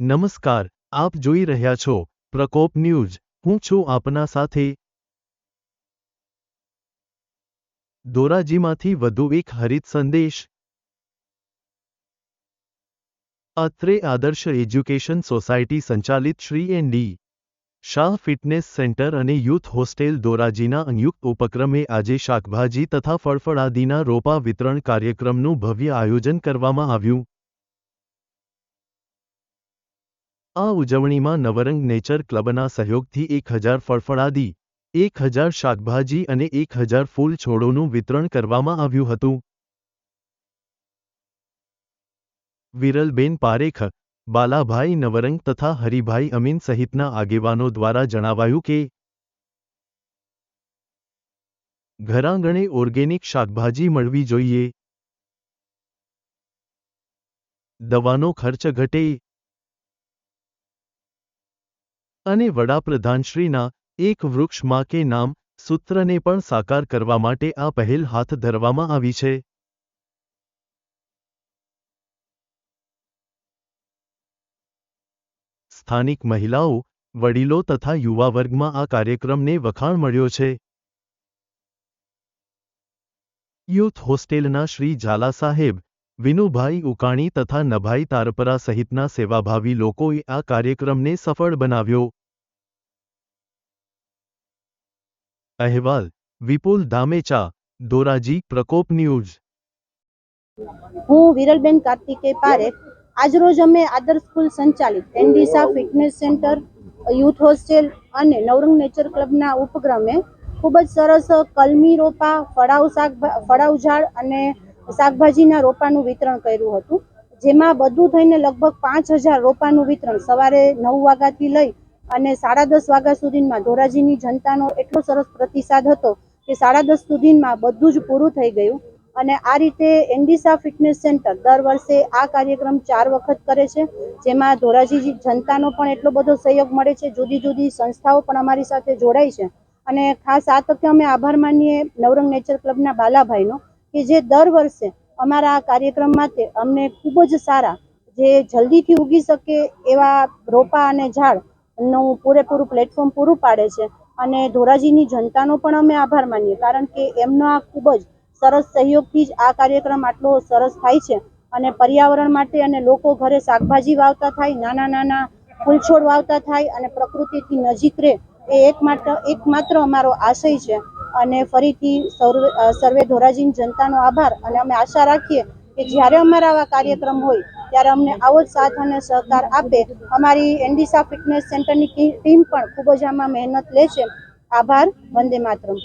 નમસ્કાર, આપ જોઈ રહ્યા છો પ્રકોપ ન્યૂઝ. હું છું આપના સાથે ધોરાજીમાંથી વધુ એક હરિત સંદેશ. અત્રે આદર્શ એજ્યુકેશન સોસાયટી સંચાલિત Shri N D. Shah fitness centre અને યુથ હોસ્ટેલ ધોરાજીના સંયુક્ત ઉપક્રમે આજે શાકભાજી તથા ફળફળાદીના રોપા વિતરણ કાર્યક્રમનું ભવ્ય આયોજન કરવામાં આવ્યું. આ ઉજવણીમાં નવરંગ નેચર ક્લબના સહયોગથી એક હજાર ફળફળાદી, એક હજાર શાકભાજી અને એક હજાર ફૂલ છોડોનું વિતરણ કરવામાં આવ્યું હતું. વિરલબેન પારેખ, બાલાભાઈ નવરંગ તથા હરિભાઈ અમીન સહિતના આગેવાનો દ્વારા જણાવાયું કે, ઘરાંગણે ઓર્ગેનિક શાકભાજી મળવી જોઈએ. દવાનો ખર્ચ ઘટે અને વડાપ્રધાનશ્રીના એક વૃક્ષમાં કે નામ સૂત્રને પણ સાકાર કરવા માટે આ પહેલ હાથ ધરવામાં આવી છે. સ્થાનિક મહિલાઓ, વડીલો તથા યુવા વર્ગમાં આ કાર્યક્રમને વખાણ મળ્યો છે. યુથ હોસ્ટેલના શ્રી ઝાલા સાહેબ, વિનુભાઈ ઉકાણી તથા નભાઈ તારપરા સહિતના સેવાભાવી લોકોએ આ કાર્યક્રમને સફળ બનાવ્યો. અહેવાલ, વિપુલ ધામેચા ધોરાજી પ્રકોપ ન્યૂઝ. હું વિરલબેન કાર્તિકે પારેખ. આજરોજ અમે આદર્શ સ્કૂલ સંચાલિત એનડીસા ફિટનેસ સેન્ટર, યુથ હોસ્ટેલ અને નવરંગ નેચર ક્લબના ઉપક્રમે ખૂબ જ સરસ કલમી રોપા, ફળાવ શાકભા ફળાવ ઝાડ અને શાકભાજીના રોપાનું વિતરણ કર્યું હતું, જેમાં બધું થઈને લગભગ પાંચ હજાર રોપાનું વિતરણ સવારે નવ વાગ્યાથી લઈ અને સાડા દસ વાગ્યા સુધીમાં ધોરાજીની જનતાનો એટલો સરસ પ્રતિસાદ હતો કે સાડા દસ સુધીમાં બધું જ પૂરું થઈ ગયું. અને આ રીતે એન્ડિસા ફિટનેસ સેન્ટર દર વર્ષે આ કાર્યક્રમ ચાર વખત કરે છે, જેમાં ધોરાજી જનતાનો પણ એટલો બધો સહયોગ મળે છે, જુદી જુદી સંસ્થાઓ પણ અમારી સાથે જોડાય છે. અને ખાસ આ તકે અમે આભાર માનીએ નવરંગ નેચર ક્લબના બાલાભાઈનો, કે જે દર વર્ષે અમારા આ કાર્યક્રમ માટે અમને ખૂબ જ સારા, જે જલ્દીથી ઉગી શકે એવા રોપા અને ઝાડનું પૂરેપૂરું પ્લેટફોર્મ પૂરું પાડે છે. અને ધોરાજીની જનતાનો પણ અમે આભાર માનીએ, કારણ કે એમનો આ ખૂબ જ સરસ સહયોગથી જ આ કાર્યક્રમ આટલો સરસ થાય છે. અને પર્યાવરણ માટે અને લોકો ઘરે શાકભાજી વાવતા થાય, નાના નાના ફૂલછોડ વાવતા થાય અને પ્રકૃતિથી નજીક રહે, એ એકમાત્ર એકમાત્ર અમારો આશય છે. અને ફરીથી સર્વે સર્વે ધોરાજીની જનતાનો આભાર અને અમે આશા રાખીએ કે જ્યારે અમારા આવા કાર્યક્રમ હોય ત્યારે અમને આવો જ સાથ અને સહકાર આપે. અમારી એન્ડિસા ફિટનેસ સેન્ટરની ટીમ પણ ખૂબ જ આમાં મહેનત લે છે. આભાર, વંદે માતરમ.